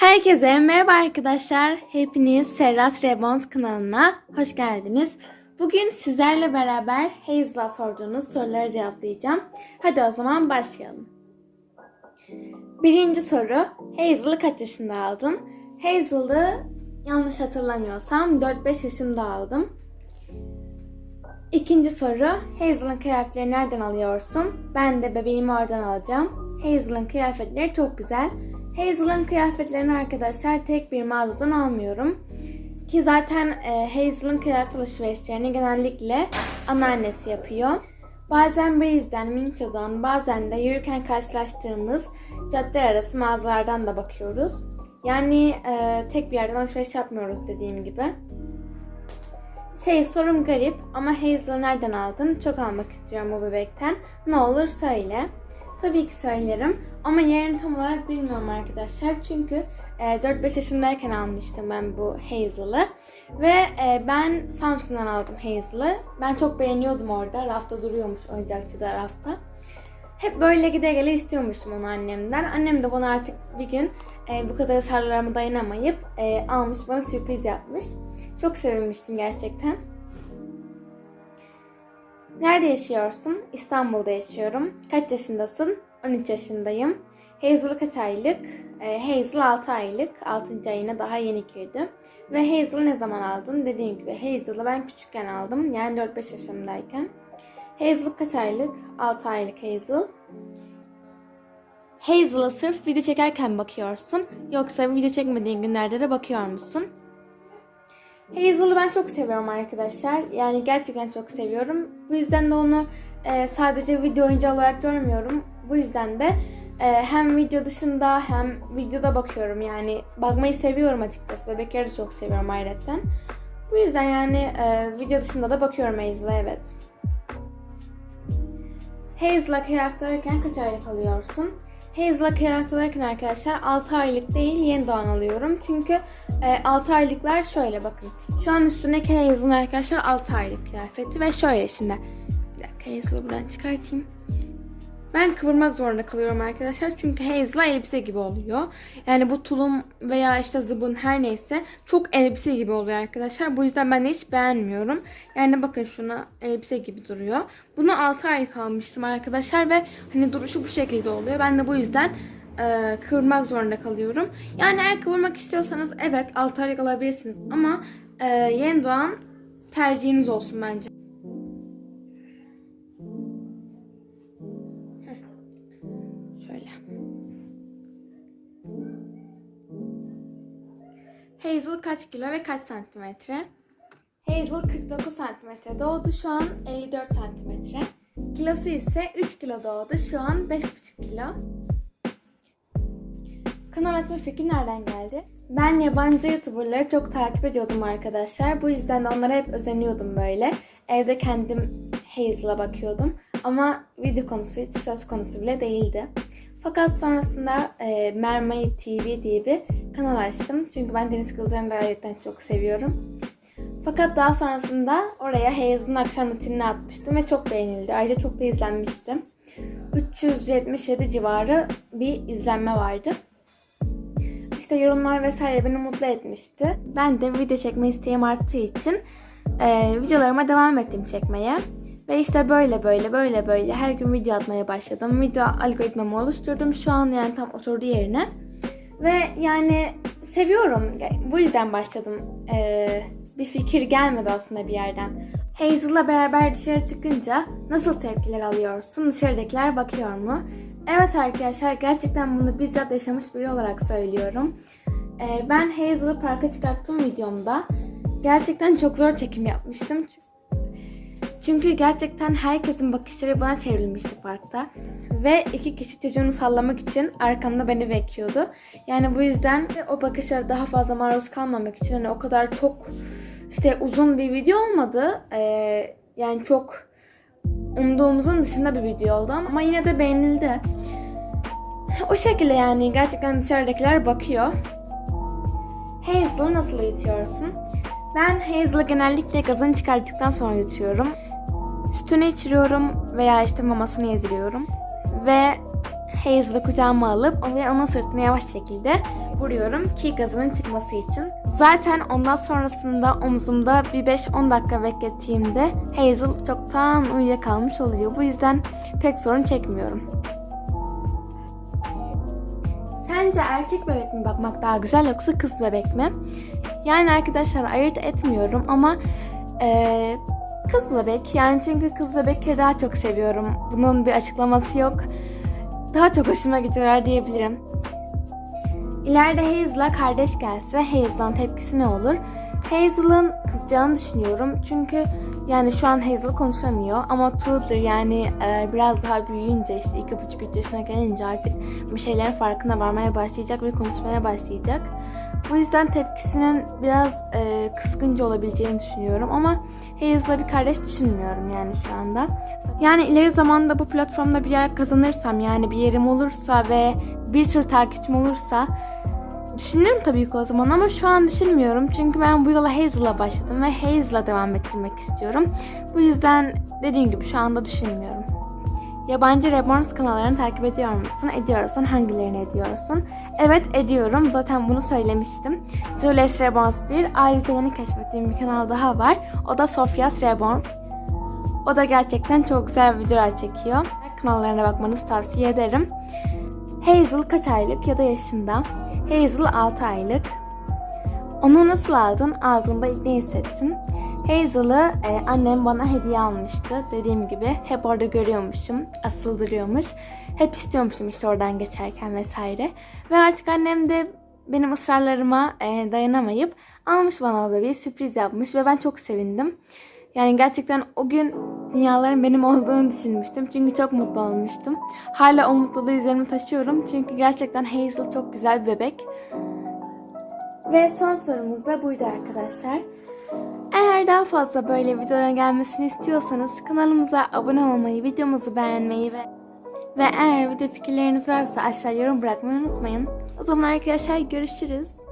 Herkese merhaba arkadaşlar. Hepiniz Serras Rebons kanalına hoş geldiniz. Bugün sizlerle beraber Hazel'a sorduğunuz soruları cevaplayacağım. Hadi o zaman başlayalım. Birinci soru. Hazel'ı kaç yaşında aldın? Hazel'ı yanlış hatırlamıyorsam 4-5 yaşında aldım. İkinci soru. Hazel'ın kıyafetleri nereden alıyorsun? Ben de bebeğimi oradan alacağım. Hazel'ın kıyafetleri çok güzel. Hazel'ın kıyafetlerini arkadaşlar tek bir mağazadan almıyorum. Ki zaten e, Hazel'ın kıyafet alışverişlerini genellikle anneannesi yapıyor. Bazen Breeze'den, Mincho'dan, bazen de yürürken karşılaştığımız cadde arası mağazalardan da bakıyoruz. Yani e, tek bir yerden alışveriş yapmıyoruz dediğim gibi. Şey sorum garip ama Hazel'ı nereden aldın? Çok almak istiyorum bu bebekten. Ne olur söyle. Tabii ki söylerim ama yerini tam olarak bilmiyorum arkadaşlar. Çünkü e, 4-5 yaşındayken almıştım ben bu Hazel'ı. Ve e, ben Samsun'dan aldım Hazel'ı. Ben çok beğeniyordum orada. Rafta duruyormuş oyuncakçıda rafta. Hep böyle gide gele istiyormuştum onu annemden. Annem de bana artık bir gün e, bu kadar ısrarlarıma dayanamayıp e, almış bana sürpriz yapmış. Çok sevinmiştim gerçekten. Nerede yaşıyorsun? İstanbul'da yaşıyorum. Kaç yaşındasın? 13 yaşındayım. Hazel kaç aylık? Ee, Hazel 6 aylık. 6. ayına daha yeni girdi. Ve Hazel'ı ne zaman aldın? Dediğim gibi Hazel'ı ben küçükken aldım. Yani 4-5 yaşındayken. Hazel kaç aylık? 6 aylık Hazel. Hazel'a sırf video çekerken bakıyorsun. Yoksa video çekmediğin günlerde de bakıyor musun? Hazel'ı ben çok seviyorum arkadaşlar. Yani gerçekten çok seviyorum. Bu yüzden de onu e, sadece video oyuncu olarak görmüyorum. Bu yüzden de e, hem video dışında hem videoda bakıyorum. Yani bakmayı seviyorum açıkçası. Bebekleri de çok seviyorum ayrıca. Bu yüzden yani e, video dışında da bakıyorum Hazel'a evet. Hazel'a kıyafet alırken kaç aylık alıyorsun? Hazel'a kıyafet alırken arkadaşlar 6 aylık değil yeni doğan alıyorum. Çünkü e, 6 aylıklar şöyle bakın. Şu an üstündeki Hazel'ın arkadaşlar 6 aylık kıyafeti ve şöyle şimdi. Bir dakika Hazel'ı buradan çıkartayım. Ben kıvırmak zorunda kalıyorum arkadaşlar. Çünkü Hazel'a elbise gibi oluyor. Yani bu tulum veya işte zıbın her neyse çok elbise gibi oluyor arkadaşlar. Bu yüzden ben de hiç beğenmiyorum. Yani bakın şuna elbise gibi duruyor. Bunu 6 aylık almıştım arkadaşlar ve hani duruşu bu şekilde oluyor. Ben de bu yüzden e, kıvırmak zorunda kalıyorum. Yani eğer kıvırmak istiyorsanız evet 6 aylık alabilirsiniz. Ama e, yeni doğan tercihiniz olsun bence. Hazel kaç kilo ve kaç santimetre? Hazel 49 santimetre doğdu şu an 54 santimetre. Kilosu ise 3 kilo doğdu şu an 5,5 kilo. Kanal açma fikri nereden geldi? Ben yabancı YouTuber'ları çok takip ediyordum arkadaşlar. Bu yüzden de onlara hep özeniyordum böyle. Evde kendim Hazel'a bakıyordum. Ama video konusu hiç söz konusu bile değildi. Fakat sonrasında e, Mermaid TV diye bir kanal açtım. Çünkü ben deniz kızlarını da gerçekten çok seviyorum. Fakat daha sonrasında oraya Hazel'ın akşam rutinini atmıştım ve çok beğenildi. Ayrıca çok da izlenmişti. 377 civarı bir izlenme vardı. İşte yorumlar vesaire beni mutlu etmişti. Ben de video çekme isteğim arttığı için e, videolarıma devam ettim çekmeye. Ve işte böyle böyle böyle böyle her gün video atmaya başladım. Video algoritmamı oluşturdum şu an yani tam oturdu yerine. Ve yani seviyorum. Bu yüzden başladım. Ee, bir fikir gelmedi aslında bir yerden. Hazel'la beraber dışarı çıkınca nasıl tepkiler alıyorsun? Dışarıdakiler bakıyor mu? Evet arkadaşlar gerçekten bunu bizzat yaşamış biri olarak söylüyorum. Ee, ben Hazel'ı parka çıkarttığım videomda gerçekten çok zor çekim yapmıştım. Çünkü gerçekten herkesin bakışları bana çevrilmişti parkta. Ve iki kişi çocuğunu sallamak için arkamda beni bekliyordu. Yani bu yüzden o bakışlara daha fazla maruz kalmamak için hani o kadar çok işte uzun bir video olmadı. Ee, yani çok umduğumuzun dışında bir video oldu ama yine de beğenildi. O şekilde yani gerçekten dışarıdakiler bakıyor. Hazel'ı nasıl uyutuyorsun? Ben Hazel'ı genellikle gazını çıkarttıktan sonra yutuyorum. Sütünü içiriyorum veya işte mamasını yediriyorum. Ve Hazel'ı kucağıma alıp ve onun sırtını yavaş şekilde vuruyorum ki gazının çıkması için. Zaten ondan sonrasında omzumda bir 5-10 dakika beklettiğimde Hazel çoktan uyuyakalmış oluyor. Bu yüzden pek sorun çekmiyorum. Sence erkek bebek mi bakmak daha güzel yoksa kız bebek mi? Yani arkadaşlar ayırt etmiyorum ama eee, kız bebek. Yani çünkü kız bebekleri daha çok seviyorum. Bunun bir açıklaması yok. Daha çok hoşuma gidiyorlar diyebilirim. İleride Hazel'a kardeş gelse Hazel'ın tepkisi ne olur? Hazel'ın kızacağını düşünüyorum. Çünkü yani şu an Hazel konuşamıyor ama toddler yani e, biraz daha büyüyünce işte iki buçuk üç yaşına gelince artık bir şeylerin farkına varmaya başlayacak ve konuşmaya başlayacak. Bu yüzden tepkisinin biraz e, kızgınca olabileceğini düşünüyorum ama Hazel'a bir kardeş düşünmüyorum yani şu anda. Yani ileri zamanda bu platformda bir yer kazanırsam yani bir yerim olursa ve bir sürü takipçim olursa Düşünürüm tabii ki o zaman ama şu an düşünmüyorum. Çünkü ben bu yola Hazel'la başladım ve Hazel'la devam ettirmek istiyorum. Bu yüzden dediğim gibi şu anda düşünmüyorum. Yabancı Reborns kanallarını takip ediyor musun? Ediyorsan hangilerini ediyorsun? Evet ediyorum. Zaten bunu söylemiştim. Julius Reborns 1. Ayrıca yeni keşfettiğim bir kanal daha var. O da Sophia's Reborns. O da gerçekten çok güzel videolar çekiyor. Kanallarına bakmanızı tavsiye ederim. Hazel kaç aylık ya da yaşında? Hazel 6 aylık. Onu nasıl aldın? Aldığında ilk ne hissettin? Hazel'ı e, annem bana hediye almıştı. Dediğim gibi hep orada görüyormuşum. Asıl duruyormuş. Hep istiyormuşum işte oradan geçerken vesaire. Ve artık annem de benim ısrarlarıma e, dayanamayıp almış bana o bebeği sürpriz yapmış ve ben çok sevindim. Yani gerçekten o gün dünyaların benim olduğunu düşünmüştüm. Çünkü çok mutlu olmuştum. Hala o mutluluğu üzerime taşıyorum. Çünkü gerçekten Hazel çok güzel bir bebek. Ve son sorumuz da buydu arkadaşlar. Eğer daha fazla böyle videoların gelmesini istiyorsanız kanalımıza abone olmayı, videomuzu beğenmeyi ve ve eğer video fikirleriniz varsa aşağı yorum bırakmayı unutmayın. O zaman arkadaşlar görüşürüz.